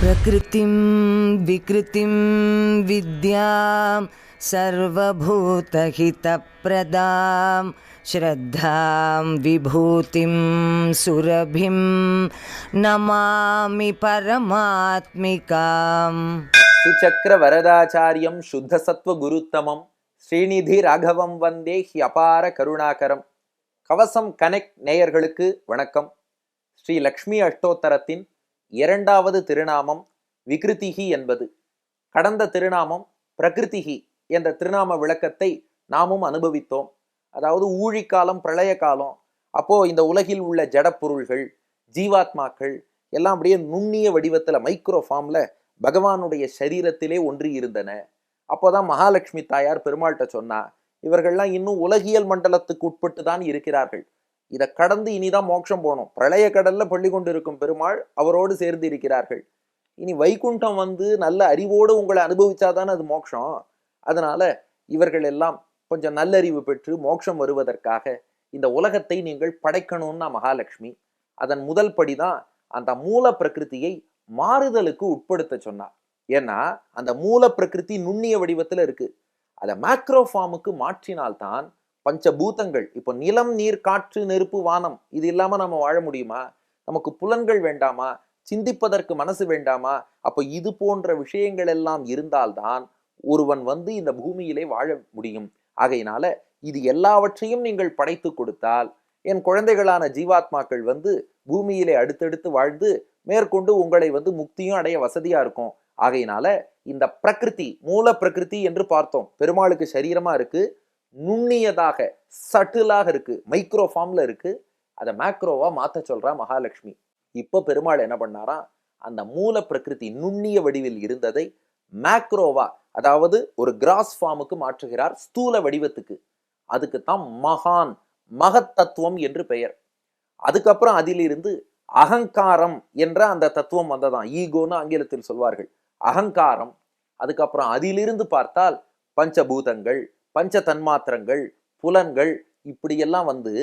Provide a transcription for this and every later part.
ప్రకృతిం వికృతిం విద్యాం सर्वभूतहितप्रदां श्रद्धां विभूतिं सुरभिं नमामि परमात्मिकाम् सुचक्रवरदाचार्यं शुद्धसत्त्वगुरुत्तमम् ஸ்ரீநிதி ராகவம் வந்தே ஹி அபார கருணாகரம். கவசம் கனெக்ட் நேயர்களுக்கு வணக்கம். ஸ்ரீ லக்ஷ்மி அஷ்டோத்தரத்தின் இரண்டாவது திருநாமம் விகிருதிகி என்பது. கடந்த திருநாமம் பிரகிருதிகி என்ற திருநாம விளக்கத்தை நாமும் அனுபவித்தோம். அதாவது ஊழிக்காலம் பிரளய காலம். அப்போ இந்த உலகில் உள்ள ஜடப்பொருள்கள் ஜீவாத்மாக்கள் எல்லாம் அப்படியே நுண்ணிய வடிவத்தில் மைக்ரோ ஃபார்மில் பகவானுடைய சரீரத்திலே ஒன்றி இருந்தன. அப்போதான் மகாலட்சுமி தாயார் பெருமாள்கிட்ட சொன்னா இவர்கள்லாம் இன்னும் உலகியல் மண்டலத்துக்கு உட்பட்டு தான் இருக்கிறார்கள். இதை கடந்து இனிதான் மோட்சம் போகணும். பிரளய கடல்ல பள்ளி கொண்டிருக்கும் பெருமாள் அவரோடு சேர்ந்து இருக்கிறார்கள். இனி வைகுண்டம் வந்து நல்ல அறிவோடு உங்களை அனுபவிச்சாதான் அது மோட்சம். அதனால இவர்கள் எல்லாம் கொஞ்சம் நல்லறிவு பெற்று மோட்சம் வருவதற்காக இந்த உலகத்தை நீங்கள் படைக்கணும்னா மகாலட்சுமி. அதன் முதல் படிதான் அந்த மூல பிரகிருதியை மாறுதலுக்கு உட்படுத்த சொன்னார். ஏன்னா அந்த மூல பிரகிருதி நுண்ணிய வடிவத்தில் இருக்கு. அதை மேக்ரோ ஃபார்முக்கு மாற்றினால்தான் பஞ்சபூதங்கள் இப்போ நிலம் நீர் காற்று நெருப்பு வானம் இது இல்லாமல் நம்ம வாழ முடியுமா? நமக்கு புலன்கள் வேண்டாமா? சிந்திப்பதற்கு மனசு வேண்டாமா? அப்போ இது போன்ற விஷயங்கள் எல்லாம் இருந்தால்தான் ஒருவன் வந்து இந்த பூமியிலே வாழ முடியும். ஆகையினால இது எல்லாவற்றையும் நீங்கள் படைத்து கொடுத்தால் என் குழந்தைகளான ஜீவாத்மாக்கள் வந்து பூமியிலே அடுத்தடுத்து வாழ்ந்து மேற்கொண்டு உங்களை வந்து முக்தியும் அடைய வசதியாக இருக்கும். ஆகையினால இந்த பிரகிருதி மூல பிரகிருதி என்று பார்த்தோம். பெருமாளுக்கு சரீரமா இருக்கு நுண்ணியதாக சட்டிலாக இருக்கு மைக்ரோ ஃபார்ம்ல இருக்கு. அதை மேக்ரோவா மாத்த சொல்றா மகாலட்சுமி. இப்போ பெருமாள் என்ன பண்ணாராம் அந்த மூல பிரகிருதி நுண்ணிய வடிவில் இருந்ததை மேக்ரோவா அதாவது ஒரு கிராஸ் ஃபார்முக்கு மாற்றுகிறார் ஸ்தூல வடிவத்துக்கு. அதுக்கு தான் மகான் மகத்தத்துவம் என்று பெயர். அதுக்கப்புறம் அதிலிருந்து அகங்காரம் என்ற அந்த தத்துவம் வந்ததான் ஈகோன்னு ஆங்கிலத்தில் சொல்வார்கள். அகங்காரம் அதுக்கப்புறம் அதிலிருந்து பார்த்தால் பஞ்சபூதங்கள் பஞ்ச தன்மாத்திரங்கள் புலன்கள் இப்படியெல்லாம் வந்து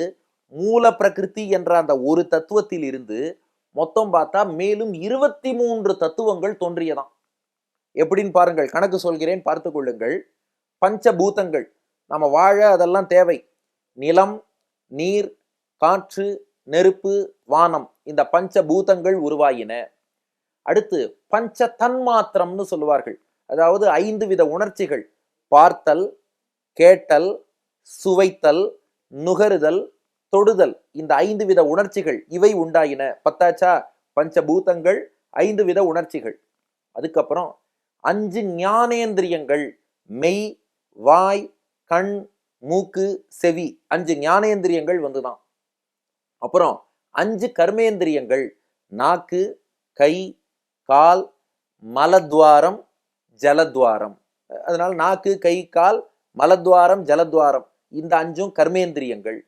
மூல பிரகிருதி என்ற அந்த ஒரு தத்துவத்தில் இருந்து மொத்தம் பார்த்தா மேலும் இருபத்தி மூன்று தத்துவங்கள் தோன்றியதாம். எப்படின்னு பாருங்கள் கணக்கு சொல்கிறேன் பார்த்து கொள்ளுங்கள். பஞ்சபூதங்கள் நம்ம வாழ அதெல்லாம் தேவை. நிலம் நீர் காற்று நெருப்பு வானம் இந்த பஞ்சபூதங்கள் உருவாயின. அடுத்து பஞ்ச தன்மாத்திரம்னு சொல்லுவார்கள். அதாவது ஐந்து வித உணர்ச்சிகள். பார்த்தல் கேட்டல் சுவைத்தல் நுகருதல் தொடுதல். இந்த ஐந்து வித உணர்ச்சிகள் இவை உண்டாயின. பத்தாச்சா? பஞ்சபூதங்கள் ஐந்து வித உணர்ச்சிகள். அதுக்கப்புறம் அஞ்சு ஞானேந்திரியங்கள். மெய் வாய் கண் மூக்கு செவி. அஞ்சு ஞானேந்திரியங்கள் வந்துதான். அப்புறம் அஞ்சு கர்மேந்திரியங்கள். நாக்கு கை கால் மலத்வாரம் ஜலத்வாரம். அதனால் நாக்கு கை கால் மலத்வாரம் ஜலத்வாரம். இந்த அஞ்சும் கர்மேந்திரியங்கள்.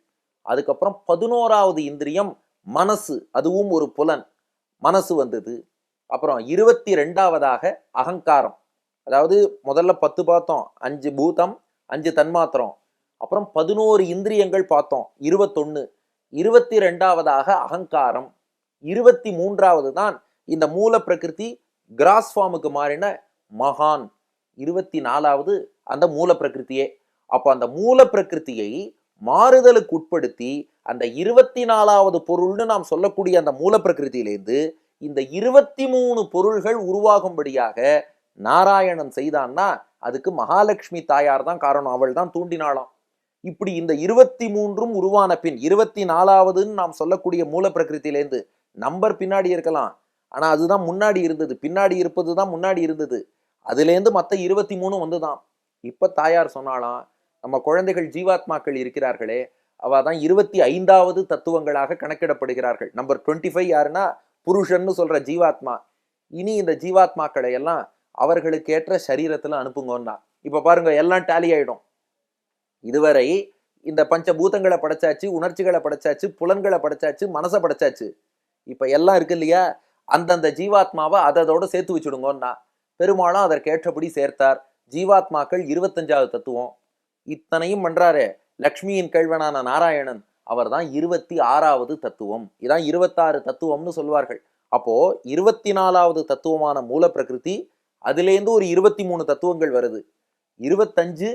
அதுக்கப்புறம் பதினோராவது இந்திரியம் மனசு. அதுவும் ஒரு புலன். மனசு வந்தது. அப்புறம் இருபத்தி ரெண்டாவதாக அகங்காரம். அதாவது முதல்ல பத்து பார்த்தோம். அஞ்சு பூதம் அஞ்சு தன்மாத்திரம். அப்புறம் பதினோரு இந்திரியங்கள் பார்த்தோம். இருபத்தொன்னு. இருபத்தி ரெண்டாவதாக அகங்காரம். இருபத்தி மூன்றாவது தான் இந்த மூல பிரகிருதி கிராஸ் ஃபார்முக்கு மாறின மகான். இருபத்தி நாலாவது அந்த மூல பிரகிருத்தியே அப்போ அந்த மூல பிரகிருதியை மாறுதலுக்கு உட்படுத்தி அந்த இருபத்தி நாலாவது பொருள்னு நாம் சொல்லக்கூடிய அந்த மூல பிரகிருதியிலேருந்து இந்த இருபத்தி மூணு பொருள்கள் உருவாகும்படியாக நாராயணன் செய்தான்னா அதுக்கு மகாலட்சுமி தாயார் தான் காரணம். அவள் தான் தூண்டினாளாம். இப்படி இந்த இருபத்தி மூன்றும் உருவான பின் இருபத்தி நாலாவதுன்னு நாம் சொல்லக்கூடிய மூல பிரகிருத்திலேருந்து நம்பர் பின்னாடி இருக்கலாம். ஆனால் அதுதான் முன்னாடி இருந்தது. பின்னாடி இருப்பது தான் முன்னாடி இருந்தது. அதுலேருந்து மற்ற இருபத்தி மூணு வந்துதான் இப்போ தாயார் சொன்னாலாம் நம்ம குழந்தைகள் ஜீவாத்மாக்கள் இருக்கிறார்களே அவ தான் இருபத்தி ஐந்தாவது தத்துவங்களாக கணக்கிடப்படுகிறார்கள். நம்பர் டுவெண்ட்டி ஃபைவ் யாருன்னா புருஷன்னு சொல்கிற ஜீவாத்மா. இனி இந்த ஜீவாத்மாக்களை எல்லாம் அவர்களுக்கு ஏற்ற சரீரத்தில் அனுப்புங்கன்னா இப்போ பாருங்க எல்லாம் டேலி ஆகிடும் இதுவரை இந்த பஞ்சபூதங்களை படைச்சாச்சு உணர்ச்சிகளை படைச்சாச்சு புலன்களை படைச்சாச்சு மனசை படைச்சாச்சு. இப்போ எல்லாம் இருக்கு இல்லையா? அந்தந்த ஜீவாத்மாவை அதோட சேர்த்து வச்சுடுங்கன்னா பெருமாளும் அதற்கேற்றபடி சேர்த்தார். ஜீவாத்மாக்கள் இருபத்தஞ்சாவது தத்துவம். இத்தனையும் பண்றாரே லக்ஷ்மியின் கேழ்வனான நாராயணன் அவர்தான் இருபத்தி ஆறாவது தத்துவம். இதான் இருபத்தாறு தத்துவம்னு சொல்வார்கள். அப்போ இருபத்தி நாலாவது தத்துவமான மூல பிரகிருதி அதுலேருந்து ஒரு இருபத்தி மூணு தத்துவங்கள் வருது. இருபத்தஞ்சு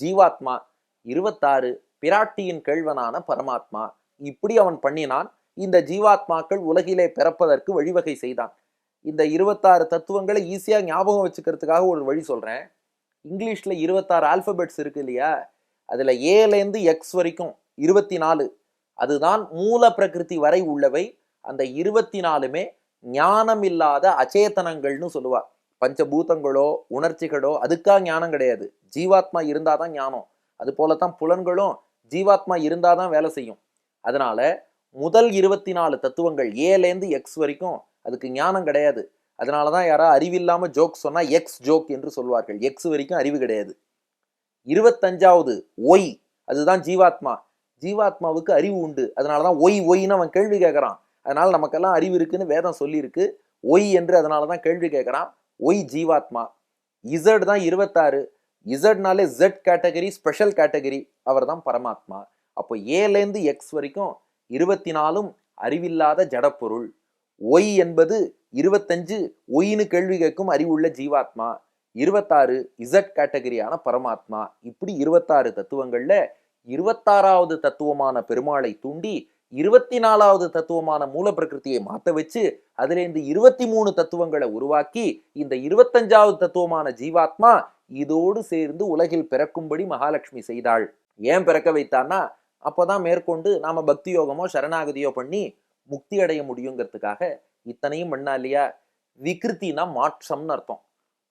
ஜீவாத்மா இருபத்தாறு பிராட்டியின் கேழ்வனான பரமாத்மா. இப்படி அவன் பண்ணினான் இந்த ஜீவாத்மாக்கள் உலகிலே பிறப்பதற்கு வழிவகை செய்தான். இந்த இருபத்தாறு தத்துவங்களை ஈஸியாக ஞாபகம் வச்சுக்கிறதுக்காக ஒரு வழி சொல்கிறேன் இங்கிலீஷில் இருபத்தாறு ஆல்ஃபபெட்ஸ் இருக்கு இல்லையா? அதில் ஏலேருந்து எக்ஸ் வரைக்கும் இருபத்தி நாலு அதுதான் மூல பிரகிருதி வரை உள்ளவை. அந்த இருபத்தி நாலுமே ஞானம் இல்லாத அச்சேதனங்கள்னு சொல்லுவார் பஞ்சபூதங்களோ உணர்ச்சிகளோ அதுக்காக ஞானம் கிடையாது. ஜீவாத்மா இருந்தாதான் ஞானம். அது போலத்தான் புலன்களும் ஜீவாத்மா இருந்தாதான் வேலை செய்யும். அதனால முதல் இருபத்தி நாலு தத்துவங்கள் ஏலேருந்து எக்ஸ் வரைக்கும் அதுக்கு ஞானம் கிடையாது. அதனால தான் யாரா அறிவில்லாமல் ஜோக் சொன்னால் எக்ஸ் ஜோக் என்று சொல்வார்கள். எக்ஸ் வரைக்கும் அறிவு கிடையாது. இருபத்தஞ்சாவது ஒய் அதுதான் ஜீவாத்மா. ஜீவாத்மாவுக்கு அறிவு உண்டு. அதனால தான் ஒய் ஒய்னு அவன் கேள்வி கேட்குறான். அதனால் நமக்கெல்லாம் அறிவு இருக்குன்னு வேதம் சொல்லியிருக்கு. ஒய் என்று அதனால தான் கேள்வி கேட்குறான். ஒய் ஜீவாத்மா. இசட் தான் இருபத்தாறு. இசட்னாலே ஜெட் கேட்டகரி ஸ்பெஷல் கேட்டகரி அவர் தான் பரமாத்மா. அப்போ ஏலேருந்து எக்ஸ் வரைக்கும் இருபத்தி நாலும் அறிவில்லாத ஜடப்பொருள். ஒய் என்பது இருபத்தஞ்சு ஒய்னு கேள்வி கேட்கும் அறிவுள்ள ஜீவாத்மா. இருபத்தாறு இசட் கேட்டகரியான பரமாத்மா. இப்படி இருபத்தாறு தத்துவங்கள்ல இருபத்தாறாவது தத்துவமான பெருமாளை தூண்டி இருபத்தி நாலாவது தத்துவமான மூல பிரகிருத்தியை மாத்த வச்சு அதுல இந்த இருபத்தி மூணு தத்துவங்களை உருவாக்கி இந்த இருபத்தஞ்சாவது தத்துவமான ஜீவாத்மா இதோடு சேர்ந்து உலகில் பிறக்கும்படி மகாலட்சுமி செய்தாள். ஏன் பிறக்க வைத்தான்னா அப்பதான் மேற்கொண்டு நாம பக்தி யோகமோ சரணாகதியோ பண்ணி முக்தி அடைய முடியுங்கிறதுக்காக இத்தனையும் பண்ணா இல்லையா? விகிருத்தினா மாற்றம்னு அர்த்தம்.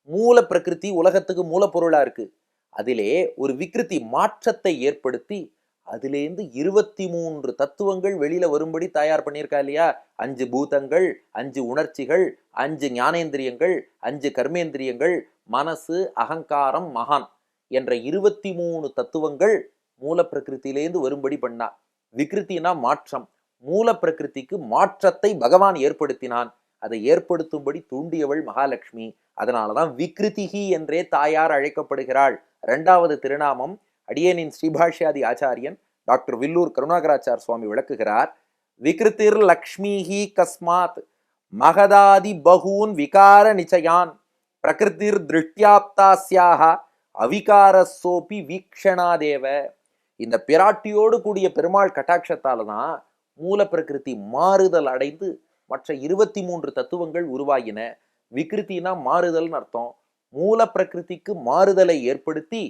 மூல பிரகிருதி உலகத்துக்கு மூலப்பொருளா இருக்கு. அதிலே ஒரு விகிருத்தி மாற்றத்தை ஏற்படுத்தி அதுலேருந்து இருபத்தி மூன்று தத்துவங்கள் வெளியில வரும்படி தயார் பண்ணியிருக்கா இல்லையா? அஞ்சு பூதங்கள் அஞ்சு உணர்ச்சிகள் அஞ்சு ஞானேந்திரியங்கள் அஞ்சு கர்மேந்திரியங்கள் மனசு அகங்காரம் மகான் என்ற இருபத்தி மூணு தத்துவங்கள் மூல பிரகிருத்திலேருந்து வரும்படி பண்ணா விகிருத்தினா மாற்றம். மூல பிரகிருத்திக்கு மாற்றத்தை பகவான் ஏற்படுத்தினான். அதை ஏற்படுத்தும்படி தூண்டியவள் மகாலட்சுமி. அதனாலதான் விக்ருதிகி என்றே தாயார் அழைக்கப்படுகிறாள். இரண்டாவது திருநாமம் அடியேனின் ஸ்ரீபாஷ்யாதி ஆச்சாரியன் டாக்டர் வில்லூர் கருணாகராச்சார் சுவாமி விளக்குகிறார். விக்ருதிர் லக்ஷ்மிஹி கஸ்மாத் மகதாதி பகூன் விகார நிச்சயான் பிரகிருதிர் திருஷ்டியாப்தாஸ்யாக அவிகாரசோபி வீக்ஷணாதேவ. இந்த பிராட்டியோடு கூடிய பெருமாள் கட்டாட்சத்தால தான் மூல பிரகிருதி மாறுதல் அடைந்து மற்ற இருபத்தி மூன்று தத்துவங்கள் உருவாகின. விகிருத்தினா மாறுதல்னு அர்த்தம். மூல பிரகிருதிக்கு மாறுதலை ஏற்படுத்தி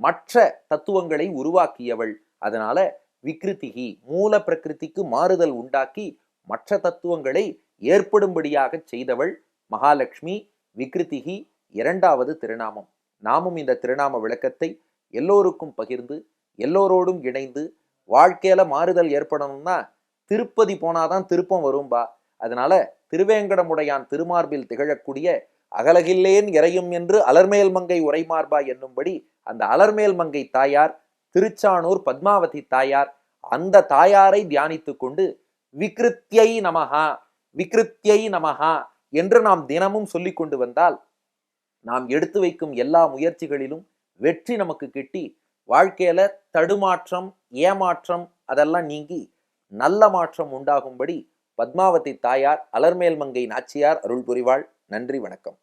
மற்ற தத்துவங்களை உருவாக்கியவள். அதனால விக்ருதிகி மூல பிரகிருதிக்கு மாறுதல் உண்டாக்கி மற்ற தத்துவங்களை ஏற்படும்படியாக செய்தவள் மகாலட்சுமி விக்ருதிகி இரண்டாவது திருநாமம். நாமும் இந்த திருநாம விளக்கத்தை எல்லோருக்கும் பகிர்ந்து எல்லோரோடும் இணைந்து வாழ்க்கையில மாறுதல் ஏற்படணும்னா திருப்பதி போனாதான் திருப்பம் வரும்பா. அதனால திருவேங்கடமுடையான் திருமார்பில் திகழக்கூடிய அகலகில்லேன் இறையும் என்று அலர்மேல் மங்கை உரைமார்பா என்னும்படி அந்த அலர்மேல் மங்கை தாயார் திருச்சானூர் பத்மாவதி தாயார் அந்த தாயாரை தியானித்து கொண்டு விக்ருத்தியை நமஹா விக்ருத்தியை நமஹா என்று நாம் தினமும் சொல்லிக் கொண்டு வந்தால் நாம் எடுத்து வைக்கும் எல்லா முயற்சிகளிலும் வெற்றி நமக்கு கிட்டி வாழ்க்கையில் தடுமாற்றம் ஏமாற்றம் அதெல்லாம் நீங்கி நல்ல மாற்றம் உண்டாகும்படி பத்மாவதி தாயார் அலர்மேல் மங்கை நாச்சியார் அருள் புரிவாள். நன்றி வணக்கம்.